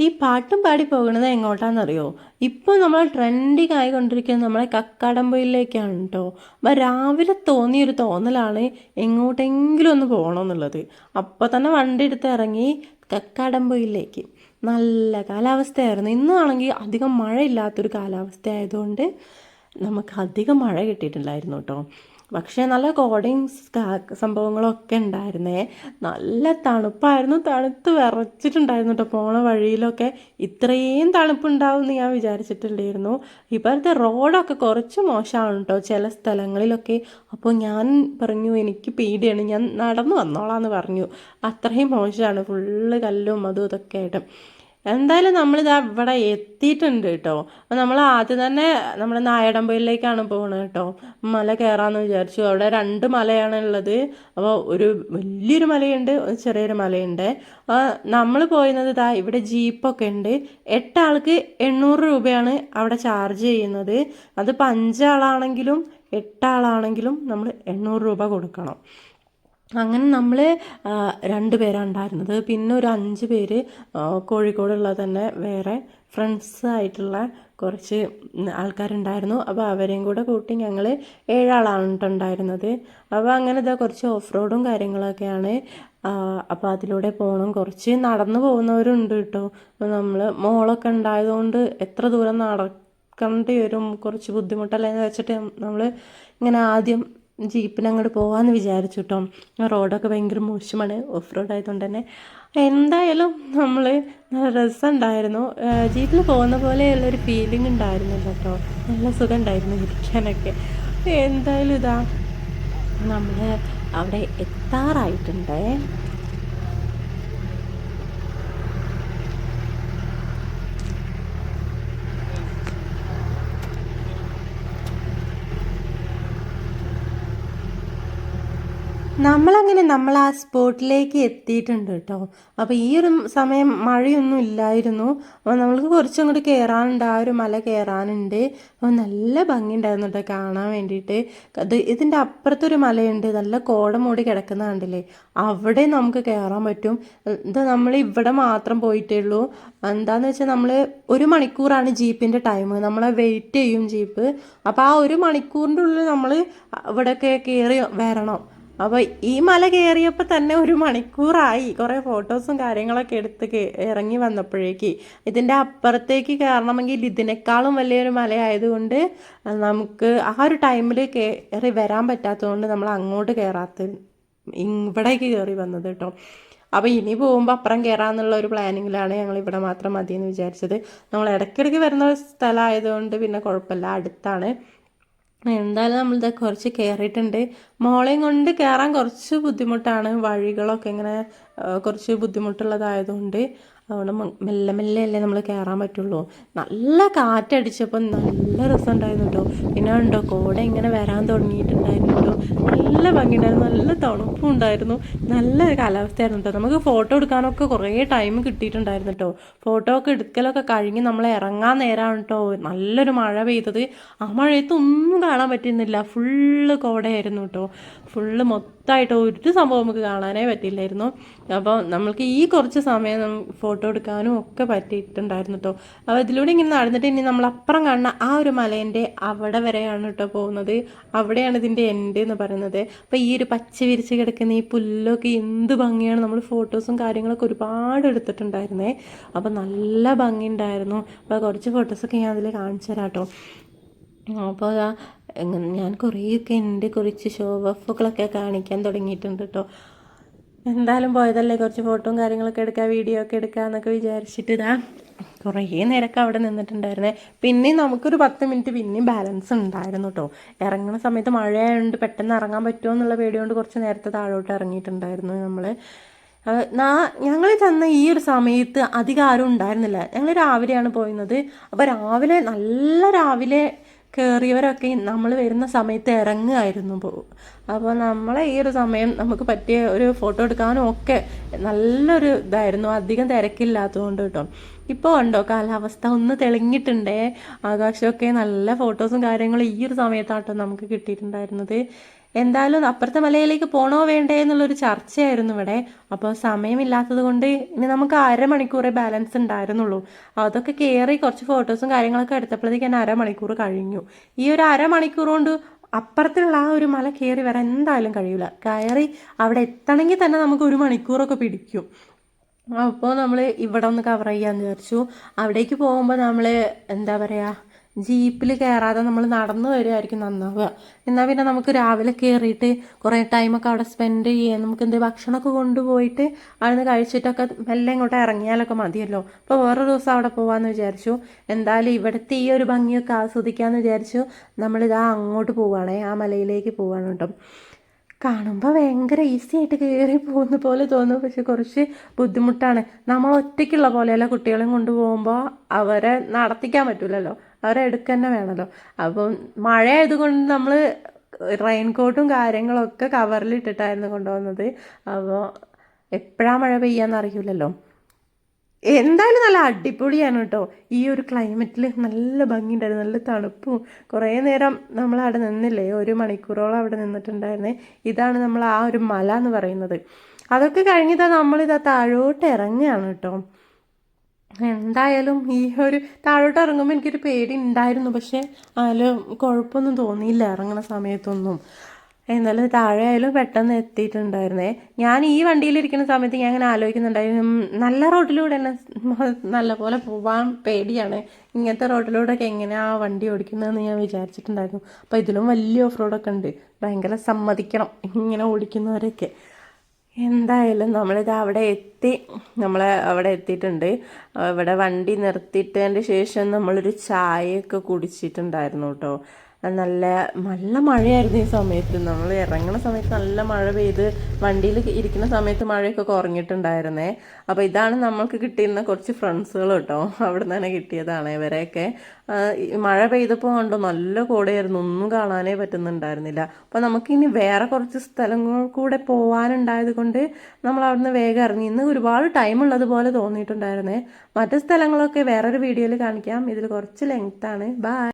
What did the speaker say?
ഈ പാട്ടും പാടി പോകുന്നത് എങ്ങോട്ടാണെന്നറിയോ ഇപ്പോൾ നമ്മൾ ട്രെൻഡിങ് ആയിക്കൊണ്ടിരിക്കുന്നത് നമ്മളെ കക്കാടമ്പൊയിലേക്കാണ് കേട്ടോ അപ്പം രാവിലെ തോന്നിയൊരു തോന്നലാണ് എങ്ങോട്ടെങ്കിലും ഒന്ന് പോകണമെന്നുള്ളത് അപ്പോൾ തന്നെ വണ്ടി എടുത്ത് ഇറങ്ങി കക്കാടമ്പൊയിലേക്ക്. നല്ല കാലാവസ്ഥയായിരുന്നു. ഇന്നാണെങ്കിൽ അധികം മഴയില്ലാത്തൊരു കാലാവസ്ഥ ആയതുകൊണ്ട് നമുക്ക് അധികം മഴ കിട്ടിയിട്ടുണ്ടായിരുന്നു കേട്ടോ പക്ഷേ നല്ല കോടയും സംഭവങ്ങളൊക്കെ ഉണ്ടായിരുന്നേ. നല്ല തണുപ്പായിരുന്നു. തണുത്ത് വിറച്ചിട്ടുണ്ടായിരുന്നു കേട്ടോ പോണ വഴിയിലൊക്കെ. ഇത്രയും തണുപ്പുണ്ടാവും എന്ന് ഞാൻ വിചാരിച്ചിട്ടുണ്ടായിരുന്നു. ഇപ്പോഴത്തെ റോഡൊക്കെ കുറച്ച് മോശമാണ് കേട്ടോ ചില സ്ഥലങ്ങളിലൊക്കെ. അപ്പോൾ ഞാൻ പറഞ്ഞു എനിക്ക് പേടിയാണ്. ഞാൻ നടന്നു വന്നോളാം എന്ന് പറഞ്ഞു. അത്രയും മോശമാണ്. ഫുള്ള് കല്ലും അതും ഇതൊക്കെ ആയിട്ട്. എന്തായാലും നമ്മളിതാ ഇവിടെ എത്തിയിട്ടുണ്ട് കേട്ടോ. അപ്പോൾ നമ്മൾ ആദ്യം തന്നെ നമ്മൾ നായടമ്പയിലേക്കാണ് പോകുന്നത് കേട്ടോ. മല കയറാമെന്ന് വിചാരിച്ചു. അവിടെ രണ്ട് മലയാണ് ഉള്ളത്. അപ്പോൾ ഒരു വലിയൊരു മലയുണ്ട് ഒരു ചെറിയൊരു മലയുണ്ട്. നമ്മൾ പോയിരുന്നത് ഇതാ ഇവിടെ ജീപ്പൊക്കെ ഉണ്ട്. എട്ടാൾക്ക് എണ്ണൂറ് രൂപയാണ് അവിടെ ചാർജ് ചെയ്യുന്നത്. അതിപ്പോൾ അഞ്ചാളാണെങ്കിലും എട്ടാളാണെങ്കിലും നമ്മൾ എണ്ണൂറ് രൂപ കൊടുക്കണം. അങ്ങനെ നമ്മൾ രണ്ട് പേരാണ് ഉണ്ടായിരുന്നത്. പിന്നെ ഒരു അഞ്ച് പേര് കോഴിക്കോടുള്ള തന്നെ വേറെ ഫ്രണ്ട്സ് ആയിട്ടുള്ള കുറച്ച് ആൾക്കാരുണ്ടായിരുന്നു. അപ്പോൾ അവരെയും കൂടെ കൂട്ടി ഞങ്ങൾ ഏഴാളാണ് ഉണ്ടായിരുന്നത് അപ്പോൾ അങ്ങനെ ഇതാ കുറച്ച് ഓഫ് റോഡും കാര്യങ്ങളൊക്കെയാണ് അപ്പോൾ അതിലൂടെ പോകണം കുറച്ച് നടന്നു പോകുന്നവരുണ്ട് കേട്ടോ. നമ്മൾ മോളൊക്കെ ഉണ്ടായതുകൊണ്ട് എത്ര ദൂരം നടക്കേണ്ടി വരും കുറച്ച് ബുദ്ധിമുട്ടല്ലേ എന്ന് വെച്ചിട്ട് നമ്മൾ ഇങ്ങനെ ആദ്യം ജീപ്പിന് അങ്ങോട്ട് പോകാമെന്ന് വിചാരിച്ചു കേട്ടോ റോഡൊക്കെ ഭയങ്കര മോശമാണ്. ഓഫ് റോഡ് ആയതുകൊണ്ട് തന്നെ. എന്തായാലും നമ്മൾ നല്ല രസമുണ്ടായിരുന്നു ജീപ്പിൽ പോകുന്ന പോലെയുള്ളൊരു ഫീലിംഗ് ഉണ്ടായിരുന്നില്ല കേട്ടോ നല്ല സുഖം ഉണ്ടായിരുന്നു ഇരിക്കാനൊക്കെ. എന്തായാലും ഇതാ നമ്മൾ അവിടെ എത്താറായിട്ടുണ്ടേ. നമ്മളങ്ങനെ നമ്മൾ ആ സ്പോട്ടിലേക്ക് എത്തിയിട്ടുണ്ട് കേട്ടോ. അപ്പോൾ ഈ ഒരു സമയം മഴയൊന്നും ഇല്ലായിരുന്നു. അപ്പോൾ നമ്മൾക്ക് കുറച്ചും കൂടി കയറാനുണ്ട് ആ ഒരു മല കയറാനുണ്ട് അപ്പോൾ നല്ല ഭംഗിയുണ്ടായിരുന്നു കേട്ടോ കാണാൻ വേണ്ടിയിട്ട്. അത് ഇതിന്റെ അപ്പുറത്തൊരു മലയുണ്ട്. നല്ല കോട മൂടി കിടക്കുന്ന കണ്ടില്ലേ? അവിടെ നമുക്ക് കയറാൻ പറ്റും. ഇത് നമ്മൾ ഇവിടെ മാത്രം പോയിട്ടേ ഉള്ളൂ എന്താന്ന് വെച്ചാൽ നമ്മൾ ഒരു മണിക്കൂറാണ് ജീപ്പിന്റെ ടൈം. നമ്മളെ വെയിറ്റ് ചെയ്യും ജീപ്പ്. അപ്പോൾ ആ ഒരു മണിക്കൂറിന്റെ ഉള്ളിൽ നമ്മൾ ഇവിടെയൊക്കെ കയറി വരണം. അപ്പോൾ ഈ മല കയറിയപ്പോൾ തന്നെ ഒരു മണിക്കൂറായി. കുറേ ഫോട്ടോസും കാര്യങ്ങളൊക്കെ എടുത്ത് ഇറങ്ങി വന്നപ്പോഴേക്ക് ഇതിന്റെ അപ്പുറത്തേക്ക് കയറണമെങ്കിൽ ഇതിനേക്കാളും വലിയൊരു മലയായതുകൊണ്ട് നമുക്ക് ആ ഒരു ടൈമിൽ കയറി വരാൻ പറ്റാത്തതുകൊണ്ട് നമ്മൾ അങ്ങോട്ട് കയറാത്ത ഇവിടേക്ക് കയറി വന്നത് കേട്ടോ. അപ്പോൾ ഇനി പോകുമ്പോൾ അപ്പുറം കയറാമെന്നുള്ള ഒരു പ്ലാനിങ്ങിലാണ് ഞങ്ങൾ ഇവിടെ മാത്രം മതി എന്ന് വിചാരിച്ചത്. നമ്മൾ ഇടയ്ക്കിടയ്ക്ക് വരുന്ന സ്ഥലമായതുകൊണ്ട് പിന്നെ കുഴപ്പമില്ല. അടുത്താണ് എന്തായാലും നമ്മളിത് കുറച്ച് കയറിയിട്ടുണ്ട് മോളെയും കൊണ്ട് കയറാൻ കുറച്ച് ബുദ്ധിമുട്ടാണ്. വഴികളൊക്കെ ഇങ്ങനെ കുറച്ച് ബുദ്ധിമുട്ടുള്ളതായതുകൊണ്ട്. അതുകൊണ്ട് മെല്ലെ മെല്ലെ അല്ലേ നമ്മൾ കയറാൻ പറ്റുള്ളൂ. നല്ല കാറ്റടിച്ചപ്പോൾ നല്ല രസമുണ്ടായിരുന്നു കേട്ടോ പിന്നെ ഉണ്ടോ കോട ഇങ്ങനെ വരാൻ തുടങ്ങിയിട്ടുണ്ടായിരുന്നു കേട്ടോ നല്ല ഭംഗിയുണ്ടായിരുന്നു നല്ല തണുപ്പും ഉണ്ടായിരുന്നു. നല്ല കാലാവസ്ഥയായിരുന്നു കേട്ടോ നമുക്ക് ഫോട്ടോ എടുക്കാനൊക്കെ കുറേ ടൈം കിട്ടിയിട്ടുണ്ടായിരുന്നു കേട്ടോ ഫോട്ടോ ഒക്കെ എടുക്കലൊക്കെ കഴിഞ്ഞ് നമ്മൾ ഇറങ്ങാൻ നേരമാണ് കേട്ടോ നല്ലൊരു മഴ പെയ്തത്. ആ മഴയത്ത് ഒന്നും കാണാൻ പറ്റുന്നില്ല. ഫുള്ള് കോടയായിരുന്നു കേട്ടോ ഫുള്ള് മൊത്തമായിട്ട് ഒരു സംഭവം നമുക്ക് കാണാനേ പറ്റില്ലായിരുന്നു. അപ്പോൾ നമ്മൾക്ക് ഈ കുറച്ച് സമയം ഫോട്ടോ എടുക്കാനും ഒക്കെ പറ്റിയിട്ടുണ്ടായിരുന്നു കേട്ടോ അപ്പോൾ ഇതിലൂടെ ഇങ്ങനെ നടന്നിട്ട് ഇനി നമ്മൾ അപ്പുറം കാണുന്ന ആ ഒരു മലേന്റെ അവിടെ വരെയാണ് കേട്ടോ പോകുന്നത്. അവിടെയാണ് ഇതിന്റെ എൻഡ് എന്ന് പറയുന്നത്. അപ്പോൾ ഈ ഒരു പച്ച വിരിച്ച് കിടക്കുന്ന ഈ പുല്ലൊക്കെ എന്ത് ഭംഗിയാണ് നമ്മൾ ഫോട്ടോസും കാര്യങ്ങളൊക്കെ ഒരുപാട് എടുത്തിട്ടുണ്ടായിരുന്നേ. അപ്പോൾ നല്ല ഭംഗിയുണ്ടായിരുന്നു. അപ്പോൾ കുറച്ച് ഫോട്ടോസൊക്കെ ഞാൻ അതിൽ കാണിച്ചു തരാം കേട്ടോ അപ്പോൾ ഞാൻ കുറേയൊക്കെ എന്റെ കുറിച്ച് ഷോ ഓഫുകളൊക്കെ കാണിക്കാൻ തുടങ്ങിയിട്ടുണ്ട് കേട്ടോ എന്തായാലും പോയതല്ലേ കുറച്ച് ഫോട്ടോയും കാര്യങ്ങളൊക്കെ എടുക്കുക വീഡിയോ ഒക്കെ എടുക്കുക എന്നൊക്കെ വിചാരിച്ചിട്ട് ഇതാ കുറേ നേരമൊക്കെ അവിടെ നിന്നിട്ടുണ്ടായിരുന്നേ. പിന്നെയും നമുക്കൊരു പത്ത് മിനിറ്റ് പിന്നെയും ബാലൻസ് ഉണ്ടായിരുന്നു കേട്ടോ ഇറങ്ങുന്ന സമയത്ത് മഴയായതുകൊണ്ട് പെട്ടെന്ന് ഇറങ്ങാൻ പറ്റുമോ എന്നുള്ള പേടി കൊണ്ട് കുറച്ച് നേരത്തെ താഴോട്ട് ഇറങ്ങിയിട്ടുണ്ടായിരുന്നു നമ്മൾ ഞങ്ങൾ ചെന്ന ഈ ഒരു സമയത്ത് അധികം ആരും ഉണ്ടായിരുന്നില്ല. ഞങ്ങൾ രാവിലെയാണ് പോയിരുന്നത്. അപ്പോൾ രാവിലെ നല്ല രാവിലെ കയറിയവരൊക്കെ നമ്മൾ വരുന്ന സമയത്ത് ഇറങ്ങുമായിരുന്നു പോകും അപ്പോൾ നമ്മളെ ഈ ഒരു സമയം നമുക്ക് പറ്റിയ ഒരു ഫോട്ടോ എടുക്കാനും ഒക്കെ നല്ലൊരു ഇതായിരുന്നു. അധികം തിരക്കില്ലാത്തതുകൊണ്ട് കേട്ടോ. ഇപ്പോൾ ഉണ്ടോ കാലാവസ്ഥ? ഒന്ന് തെളിഞ്ഞിട്ടുണ്ടേ. ആകാശമൊക്കെ നല്ല ഫോട്ടോസും കാര്യങ്ങളും ഈ ഒരു സമയത്താട്ടോ നമുക്ക് കിട്ടിയിട്ടുണ്ടായിരുന്നത്. എന്തായാലും അപ്പുറത്തെ മലയിലേക്ക് പോണോ വേണ്ടേ എന്നുള്ളൊരു ചർച്ചയായിരുന്നു ഇവിടെ. അപ്പോൾ സമയമില്ലാത്തത് കൊണ്ട് ഇനി നമുക്ക് അരമണിക്കൂറേ ബാലൻസ് ഉണ്ടായിരുന്നുള്ളൂ. അതൊക്കെ കയറി കുറച്ച് ഫോട്ടോസും കാര്യങ്ങളൊക്കെ എടുത്തപ്പോഴത്തേക്ക് തന്നെ അരമണിക്കൂർ കഴിഞ്ഞു. ഈ ഒരു അരമണിക്കൂർ കൊണ്ട് അപ്പുറത്തുള്ള ആ ഒരു മല കയറി വരാൻ എന്തായാലും കഴിയില്ല കയറി അവിടെ എത്തണമെങ്കിൽ തന്നെ നമുക്ക് ഒരു മണിക്കൂറൊക്കെ പിടിക്കും. അപ്പോൾ നമ്മൾ ഇവിടെ ഒന്ന് കവർ ചെയ്യാമെന്ന് വിചാരിച്ചു. അവിടേക്ക് പോകുമ്പോൾ നമ്മൾ എന്താ പറയുക ജീപ്പിൽ കയറാതെ നമ്മൾ നടന്നു വരുമായിരിക്കും നന്നാവുക. എന്നാൽ പിന്നെ നമുക്ക് രാവിലെ കയറിയിട്ട് കുറേ ടൈമൊക്കെ അവിടെ സ്പെൻഡ് ചെയ്യാം നമുക്ക് എന്ത് ഭക്ഷണമൊക്കെ കൊണ്ടുപോയിട്ട് അവിടുന്ന് കഴിച്ചിട്ടൊക്കെ മെല്ലെ ഇങ്ങോട്ട് ഇറങ്ങിയാലൊക്കെ മതിയല്ലോ. അപ്പോൾ വേറൊരു ദിവസം അവിടെ പോകാമെന്ന് വിചാരിച്ചു. എന്തായാലും ഇവിടുത്തെ ഈ ഒരു ഭംഗിയൊക്കെ ആസ്വദിക്കാമെന്ന് വിചാരിച്ചു. നമ്മളിതാ അങ്ങോട്ട് പോവുകയാണേ ആ മലയിലേക്ക് പോവുകയാണ് കേട്ടോ. കാണുമ്പോൾ ഭയങ്കര ഈസി ആയിട്ട് കയറി പോകുന്ന പോലെ തോന്നും. പക്ഷെ കുറച്ച് ബുദ്ധിമുട്ടാണ്. നമ്മൾ ഒറ്റയ്ക്കുള്ള പോലെയല്ല കുട്ടികളെയും കൊണ്ടുപോകുമ്പോൾ അവരെ നടത്തിക്കാൻ പറ്റില്ലല്ലോ അവരെ എടുക്കുക തന്നെ വേണമല്ലോ അപ്പം മഴ ആയതുകൊണ്ട് നമ്മൾ റെയിൻകോട്ടും കാര്യങ്ങളൊക്കെ കവറിൽ കവറിലിട്ടിട്ടായിരുന്നു കൊണ്ടുപോകുന്നത്. അപ്പോൾ എപ്പോഴാണ് മഴ പെയ്യാന്ന് അറിയില്ലല്ലോ. എന്തായാലും നല്ല അടിപൊളിയാണ് കേട്ടോ. ഈ ഒരു ക്ലൈമറ്റിൽ നല്ല ഭംഗിയുണ്ടായിരുന്നു. നല്ല തണുപ്പും. കുറേ നേരം നമ്മൾ അവിടെ നിന്നില്ലേ? ഒരു മണിക്കൂറോളം അവിടെ നിന്നിട്ടുണ്ടായിരുന്നേ. ഇതാണ് നമ്മൾ ആ ഒരു മല എന്ന് പറയുന്നത്. അതൊക്കെ കഴിഞ്ഞിതാ നമ്മളിതാ താഴോട്ട് ഇറങ്ങുകയാണ് കേട്ടോ. എന്തായാലും ഈ ഒരു താഴോട്ട് ഇറങ്ങുമ്പോൾ എനിക്കൊരു പേടി ഉണ്ടായിരുന്നു പക്ഷേ അതിൽ കുഴപ്പമൊന്നും തോന്നിയില്ല ഇറങ്ങുന്ന സമയത്തൊന്നും. എന്നാലും താഴെ ആയാലും പെട്ടെന്ന് എത്തിയിട്ടുണ്ടായിരുന്നേ. ഞാൻ ഈ വണ്ടിയിലിരിക്കുന്ന സമയത്ത് ഞാൻ അങ്ങനെ ആലോചിക്കുന്നുണ്ടായിരുന്നു നല്ല റോഡിലൂടെ തന്നെ നല്ല പോലെ പോവാൻ പേടിയാണ്. ഇങ്ങനത്തെ റോഡിലൂടെയൊക്കെ എങ്ങനെയാണ് വണ്ടി ഓടിക്കുന്നതെന്ന് ഞാൻ വിചാരിച്ചിട്ടുണ്ടായിരുന്നു. അപ്പോൾ ഇതിലും വലിയ ഓഫ് റോഡൊക്കെ ഉണ്ട്. ഭയങ്കര സമ്മതിക്കണം ഇങ്ങനെ ഓടിക്കുന്നവരൊക്കെ എന്തായാലും നമ്മളിത് അവിടെ എത്തി. നമ്മൾ അവിടെ എത്തിയിട്ടുണ്ട്. ഇവിടെ വണ്ടി നിർത്തിയിട്ടതിന്റെ ശേഷം നമ്മളൊരു ചായയൊക്കെ കുടിച്ചിട്ടുണ്ടായിരുന്നു കേട്ടോ. നല്ല നല്ല മഴയായിരുന്നു ഈ സമയത്ത്. നമ്മൾ ഇറങ്ങുന്ന സമയത്ത് നല്ല മഴ പെയ്ത് വണ്ടിയിൽ ഇരിക്കുന്ന സമയത്ത് മഴയൊക്കെ കുറഞ്ഞിട്ടുണ്ടായിരുന്നേ. അപ്പോൾ ഇതാണ് നമ്മൾക്ക് കിട്ടിയിരുന്ന കുറച്ച് ഫ്രണ്ട്സുകൾ കേട്ടോ. അവിടെ നിന്ന് തന്നെ കിട്ടിയതാണ് ഇവരെയൊക്കെ. മഴ പെയ്തപ്പോൾ കണ്ടോ നല്ല കൂടെയായിരുന്നു. ഒന്നും കാണാനേ പറ്റുന്നുണ്ടായിരുന്നില്ല. അപ്പോൾ നമുക്കിനി വേറെ കുറച്ച് സ്ഥലങ്ങൾ കൂടെ പോകാനുണ്ടായത് കൊണ്ട് നമ്മൾ അവിടുന്ന് വേഗം ഇറങ്ങി. ഇന്ന് ഒരുപാട് ടൈം ഉള്ളതുപോലെ തോന്നിയിട്ടുണ്ടായിരുന്നേ. മറ്റു സ്ഥലങ്ങളൊക്കെ വേറൊരു വീഡിയോയിൽ കാണിക്കാം. ഇതിൽ കുറച്ച് ലെങ്ത്താണ് ബൈ